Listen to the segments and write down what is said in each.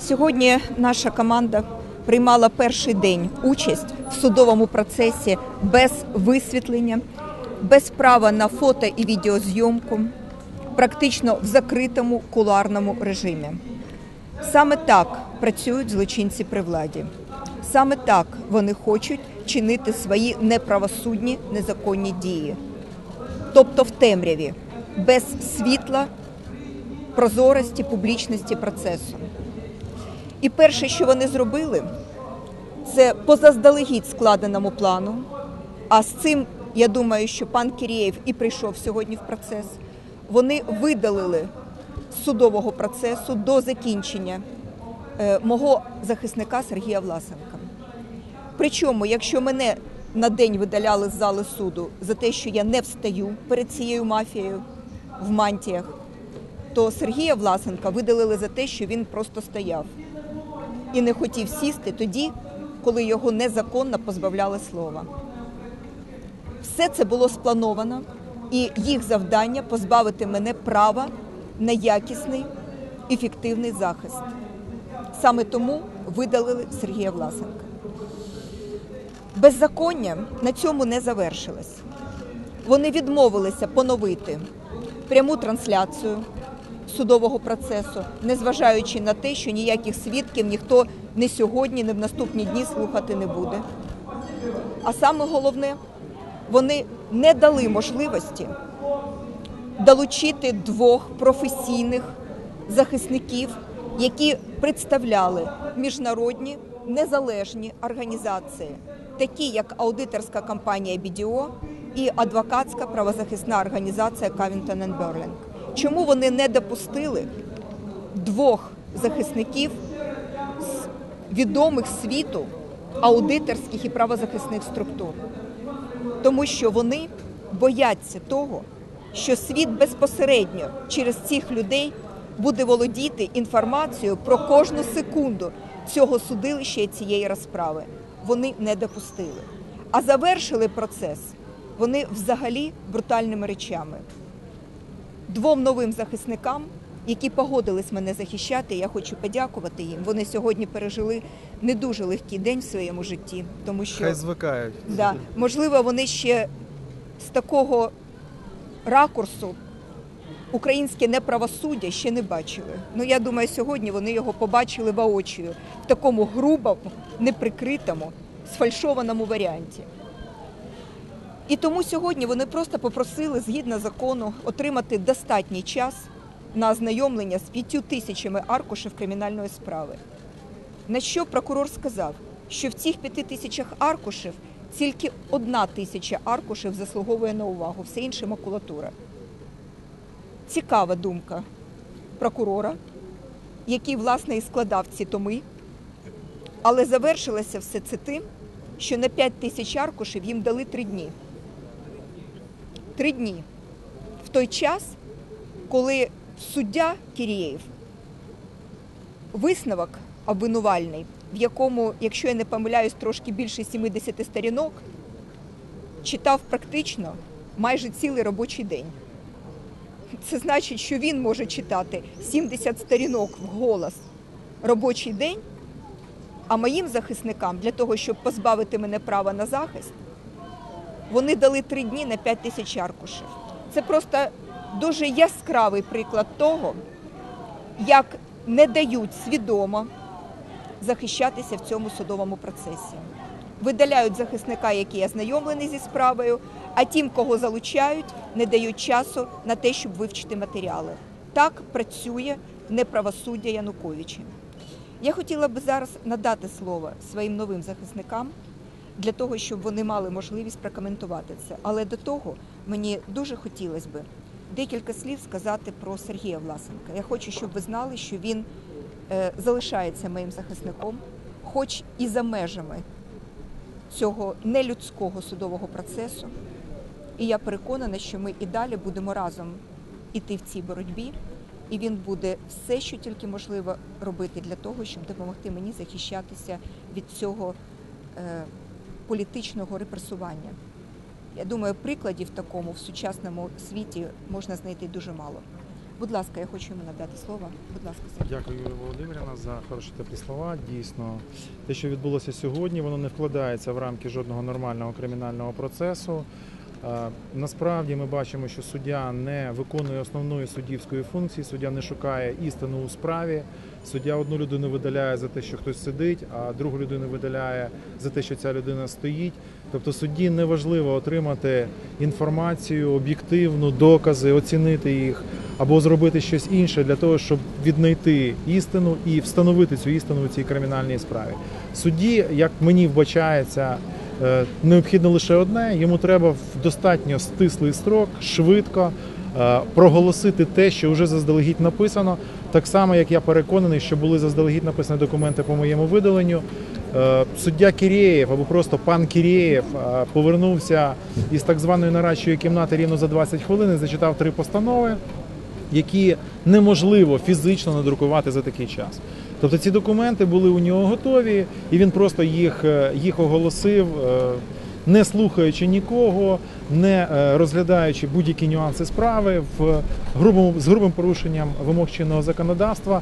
Сьогодні наша команда приймала перший день участь в судовому процесі без висвітлення, без права на фото і відеозйомку, практично в закритому кулуарному режимі. Саме так працюють злочинці при владі. Саме так вони хочуть чинити свої неправосудні незаконні дії, тобто в темряві, без світла, прозорості, публічності процесу. І перше, що вони зробили, це по заздалегідь складеному плану. А з цим я думаю, що пан Кірєєв і прийшов сьогодні в процес. Вони видалили з судового процесу до закінчення е, мого захисника Сергія Власенка. Причому, якщо мене на день видаляли з зали суду за те, що я не встаю перед цією мафією в мантіях, то Сергія Власенка видалили за те, що він просто стояв і не хотів сісти тоді, коли його незаконно позбавляли слова. Все це було сплановано, і їх завдання позбавити мене права на якісний ефективний захист. Саме тому видалили Сергія Власенка. Беззаконня на цьому не завершилось. Вони відмовилися поновити пряму трансляцію судового процесу, незважаючи на те, що ніяких свідків ніхто не сьогодні, не в наступні дні слухати не буде. А саме головне, вони не дали можливості долучити двох професійних захисників, які представляли міжнародні незалежні організації, такі як аудиторська компанія BDO і адвокатська правозахисна організація Covington Burling. Чому вони не допустили двох захисників з відомих світу аудиторських і правозахисних структур? Тому що вони бояться того, що світ безпосередньо через цих людей буде володіти інформацією про кожну секунду цього судилища і цієї розправи. Вони не допустили. А завершили процес вони взагалі брутальними речами. Двом новим захисникам, які погодились мене захищати, я хочу подякувати їм. Вони сьогодні пережили не дуже легкий день в своєму житті, тому що Хай звикають. Да. Можливо, вони ще з такого ракурсу українське неправосуддя ще не бачили. Ну я думаю, сьогодні вони його побачили воочію в такому грубому, неприкритому, сфальшованому варіанті. І тому сьогодні вони просто попросили згідно закону отримати достатній час на ознайомлення з п'ятью тисячами аркушів кримінальної справи. На що прокурор сказав, що в цих п'яти тисячах аркушів тільки одна тисяча аркушів заслуговує на увагу, все інше макулатура. Цікава думка прокурора, який, власне, і складав ці томи, але завершилося все це тим, що на 5 тисяч аркушів їм дали три дні. Три дні. В той час, коли суддя Кірієв висновок обвинувальний, в якому, якщо я не помиляюсь, трошки більше 70 сторінок, читав практично майже цілий робочий день. Це значить, що він може читати 70 сторінок в голос робочий день, а моїм захисникам для того, щоб позбавити мене права на захист, вони дали три дні на 5 тисяч аркушів. Це просто дуже яскравий приклад того, як не дають свідомо захищатися в цьому судовому процесі. Видаляють захисника, який ознайомлений зі справою, а тим, кого залучають, не дають часу на те, щоб вивчити матеріали. Так працює неправосуддя Януковича. Я хотіла би зараз надати слово своїм новим захисникам для того, щоб вони мали можливість прокоментувати це. Але до того мені дуже хотілося би декілька слів сказати про Сергія Власенка. Я хочу, щоб ви знали, що він е, залишається моїм захисником, хоч і за межами цього нелюдського судового процесу. І я переконана, що ми і далі будемо разом іти в цій боротьбі, і він буде все, що тільки можливо робити для того, щоб допомогти мені захищатися від цього е, політичного репресування. Я думаю, прикладів такому в сучасному світі можна знайти дуже мало. Будь ласка, я хочу йому надати слово. Будь ласка, Сергій. Дякую, Юлія Володимирівна, за хороші теплі слова. Дійсно, те, що відбулося сьогодні, воно не вкладається в рамки жодного нормального кримінального процесу. Насправді ми бачимо, що суддя не виконує основної суддівської функції, суддя не шукає істину у справі. Суддя одну людину видаляє за те, що хтось сидить, а другу людину видаляє за те, що ця людина стоїть. Тобто судді неважливо отримати інформацію об'єктивну, докази, оцінити їх або зробити щось інше для того, щоб віднайти істину і встановити цю істину у цій кримінальній справі. Судді, як мені вбачається, необхідно лише одне: йому треба в достатньо стислий строк, швидко е, проголосити те, що вже заздалегідь написано. Так само, як я переконаний, що були заздалегідь написані документи по моєму видаленню. Е, Суддя Кірєєв або просто пан Кірєєв е, повернувся із так званої нарадчої кімнати рівно за 20 хвилин і зачитав три постанови які неможливо фізично надрукувати за такий час. Тобто ці документи були у нього готові, і він просто їх, е, їх оголосив, е, не слухаючи нікого, не е, розглядаючи будь-які нюанси справи в грубому з грубим порушенням вимог чинного законодавства,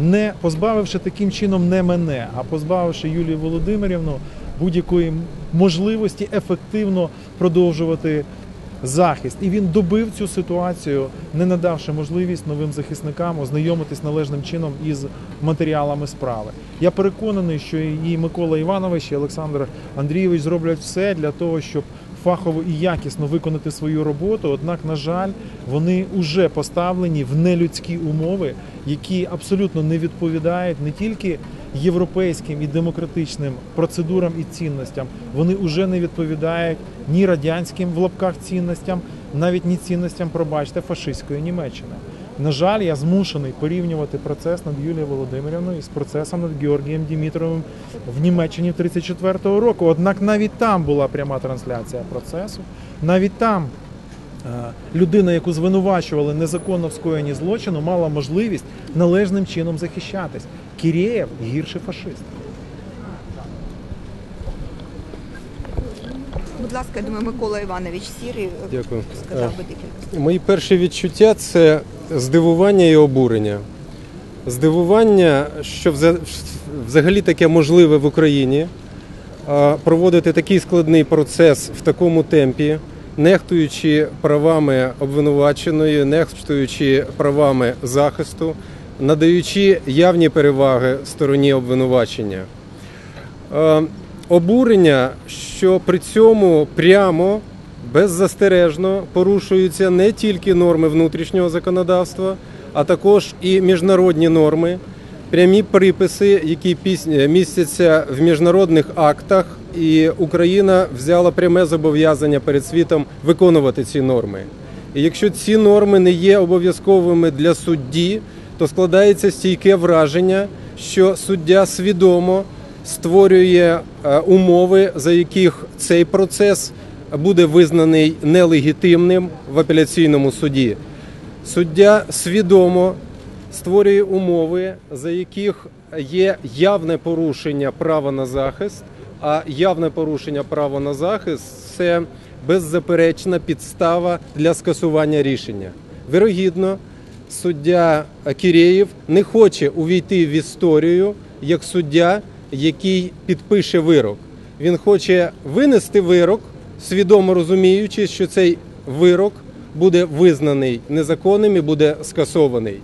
не позбавивши таким чином не мене, а позбавивши Юлію Володимирівну будь-якої можливості ефективно продовжувати захист, і він добив цю ситуацію, не надавши можливість новим захисникам ознайомитись належним чином із матеріалами справи. Я переконаний, що і Микола Іванович, і Олександр Андрійович зроблять все для того, щоб фахово і якісно виконати свою роботу. Однак, на жаль, вони вже поставлені в нелюдські умови, які абсолютно не відповідають не тільки європейським і демократичним процедурам і цінностям. Вони вже не відповідають ні радянським в лапках цінностям, навіть ні цінностям, пробачте, фашистської Німеччини. На жаль, я змушений порівнювати процес над Юлією Володимирівною з процесом над Георгієм Дімітровим в Німеччині 34-го року. Однак навіть там була пряма трансляція процесу, навіть там. Е, Людина, яку звинувачували незаконно в скоєнні злочину, мала можливість належним чином захищатись. Кірєєв гірший фашист. Будь ласка, я думаю, Микола Іванович Сірий е, Дякую. сказав би декілька. Мої перші відчуття це здивування і обурення. Здивування, що взагалі таке можливе в Україні проводити такий складний процес в такому темпі, нехтуючи правами обвинуваченої, нехтуючи правами захисту, надаючи явні переваги стороні обвинувачення. Е, Обурення, що при цьому прямо беззастережно порушуються не тільки норми внутрішнього законодавства, а також і міжнародні норми, прямі приписи, які піс- містяться в міжнародних актах, і Україна взяла пряме зобов'язання перед світом виконувати ці норми. І якщо ці норми не є обов'язковими для судді, то складається стійке враження, що суддя свідомо створює е, умови, за яких цей процес буде визнаний нелегітимним в апеляційному суді. Суддя свідомо створює умови, за яких є явне порушення права на захист, а явне порушення права на захист це беззаперечна підстава для скасування рішення. Вирогідно, суддя Кірєєв не хоче увійти в історію як суддя, який підпише вирок. Він хоче винести вирок, свідомо розуміючи, що цей вирок буде визнаний незаконним і буде скасований.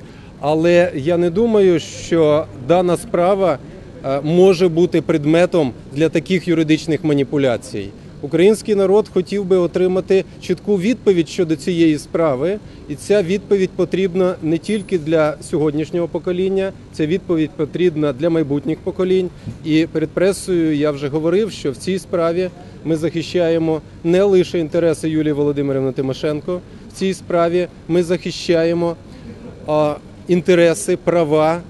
Але я не думаю, що дана справа е, може бути предметом для таких юридичних маніпуляцій. Український народ хотів би отримати чітку відповідь щодо цієї справи, і ця відповідь потрібна не тільки для сьогоднішнього покоління, ця відповідь потрібна для майбутніх поколінь. І перед пресою я вже говорив, що в цій справі ми захищаємо не лише інтереси Юлії Володимирівни Тимошенко, в цій справі ми захищаємо інтереси, права,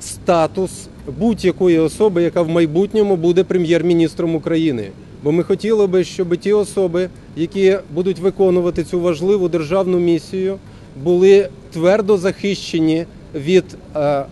статус будь-якої особи, яка в майбутньому буде прем'єр-міністром України. Бо ми хотіли би, щоб ті особи, які будуть виконувати цю важливу державну місію, були твердо захищені від е,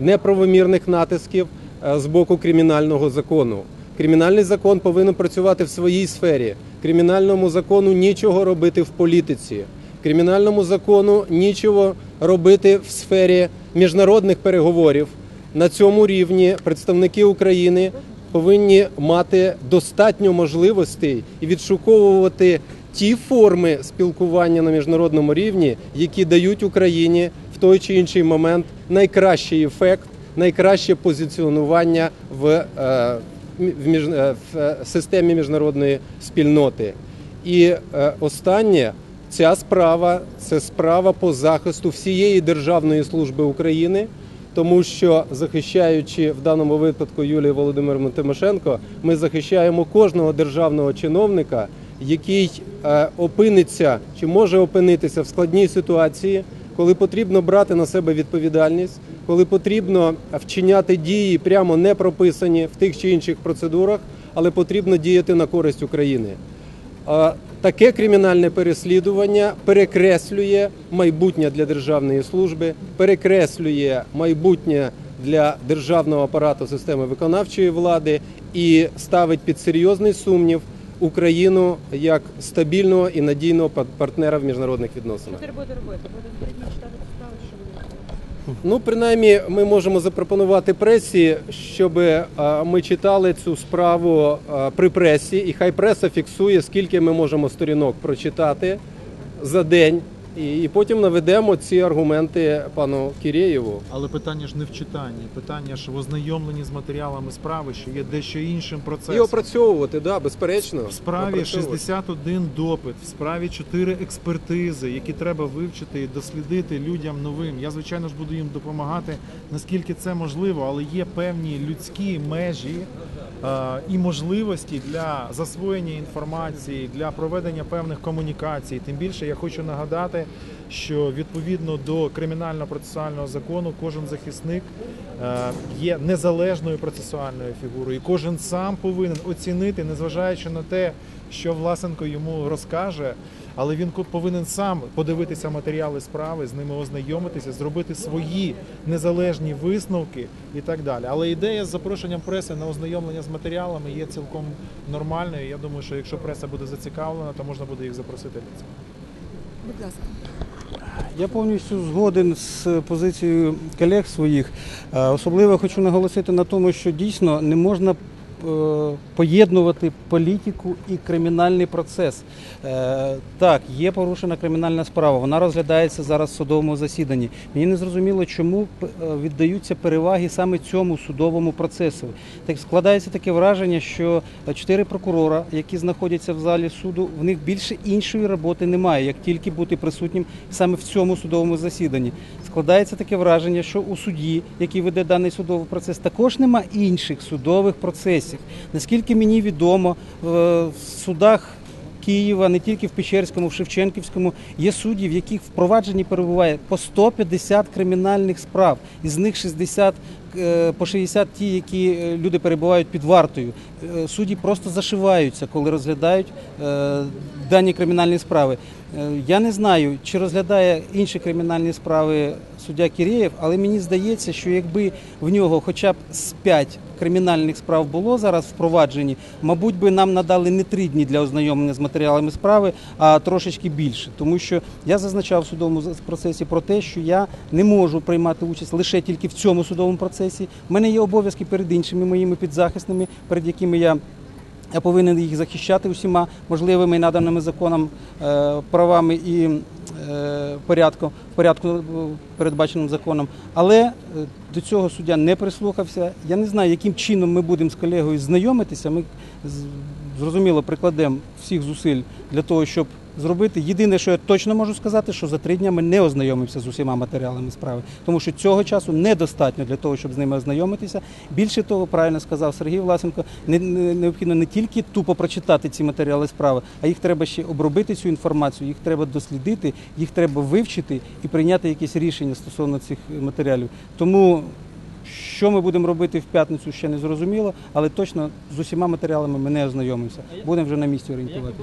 неправомірних натисків е, з боку кримінального закону. Кримінальний закон повинен працювати в своїй сфері. Кримінальному закону нічого робити в політиці. Кримінальному закону нічого робити в сфері міжнародних переговорів. На цьому рівні представники України повинні мати достатньо можливостей і відшуковувати ті форми спілкування на міжнародному рівні, які дають Україні в той чи інший момент найкращий ефект, найкраще позиціонування в, е, в, е, в системі міжнародної спільноти. І е, останнє, ця справа це справа по захисту всієї Державної служби України, тому що захищаючи в даному випадку Юлію Володимирівну Тимошенко, ми захищаємо кожного державного чиновника, який е, опиниться чи може опинитися в складній ситуації, коли потрібно брати на себе відповідальність, коли потрібно вчиняти дії прямо не прописані в тих чи інших процедурах, але потрібно діяти на користь України. Таке кримінальне переслідування перекреслює майбутнє для державної служби, перекреслює майбутнє для державного апарату системи виконавчої влади і ставить під серйозний сумнів Україну як стабільного і надійного партнера в міжнародних відносинах. Тепер буде робити, буде три дні читати справи, що буде. Ну, принаймні, ми можемо запропонувати пресі, щоб е, ми читали цю справу е, при пресі, і хай преса фіксує, скільки ми можемо сторінок прочитати за день, і, і потім наведемо ці аргументи пану Кірєєву. Але питання ж не в читанні, питання ж в ознайомленні з матеріалами справи, що є дещо іншим процесом. І опрацьовувати, да, безперечно. В справі опрацьовувати. 61 допит, в справі 4 експертизи, які треба вивчити і дослідити людям новим. Я звичайно ж буду їм допомагати, наскільки це можливо, але є певні людські межі і можливості для засвоєння інформації, для проведення певних комунікацій. Тим більше я хочу нагадати, що відповідно до кримінально-процесуального закону кожен захисник е, є незалежною процесуальною фігурою, і кожен сам повинен оцінити, незважаючи на те, що Власенко йому розкаже, але він повинен сам подивитися матеріали справи, з ними ознайомитися, зробити свої незалежні висновки і так далі. Але ідея з запрошенням преси на ознайомлення з матеріалами є цілком нормальною. Я думаю, що якщо преса буде зацікавлена, то можна буде їх запросити для цього. Будь ласка. Я повністю згоден з позицією колег своїх. Е, Особливо хочу наголосити на тому, що дійсно не можна поєднувати політику і кримінальний процес. Е, Так, є порушена кримінальна справа, вона розглядається зараз в судовому засіданні. Мені не зрозуміло, чому е, віддаються переваги саме цьому судовому процесу. Так складається таке враження, що е, чотири прокурора, які знаходяться в залі суду, в них більше іншої роботи немає, як тільки бути присутнім саме в цьому судовому засіданні. Складається таке враження, що у суді, який веде даний судовий процес, також нема інших судових процесів. Наскільки мені відомо, в судах Києва, не тільки в Печерському, в Шевченківському, є судді, в яких впровадженні перебуває по 150 кримінальних справ, із них 60 е, по 60 ті, які е, люди перебувають під вартою. Е, Судді просто зашиваються, коли розглядають дані кримінальні справи. Е, Я не знаю, чи розглядає інші кримінальні справи суддя Кірєєв, але мені здається, що якби в нього хоча б з 5 кримінальних справ було зараз впроваджені, мабуть би нам надали не три дні для ознайомлення з матеріалами справи, а трошечки більше. Тому що я зазначав в судовому процесі про те, що я не можу приймати участь лише тільки в цьому судовому процесі. У мене є обов'язки перед іншими моїми підзахисними, перед якими я повинен їх захищати усіма можливими наданими законом е, правами і порядку, порядку е, передбаченим законом. Але е, до цього суддя не прислухався. Я не знаю, яким чином ми будемо з колегою знайомитися. Ми зрозуміло прикладемо всіх зусиль для того, щоб зробити. Єдине, що я точно можу сказати, що за три дні ми не ознайомимося з усіма матеріалами справи, тому що цього часу недостатньо для того, щоб з ними ознайомитися. Більше того, правильно сказав Сергій Власенко, не, не- необхідно не тільки тупо прочитати ці матеріали справи, а їх треба ще обробити цю інформацію, їх треба дослідити, їх треба вивчити і прийняти якісь рішення стосовно цих матеріалів. Тому що ми будемо робити в п'ятницю, ще не зрозуміло, але точно з усіма матеріалами ми не ознайомимося. Будемо вже на місці орієнтуватися.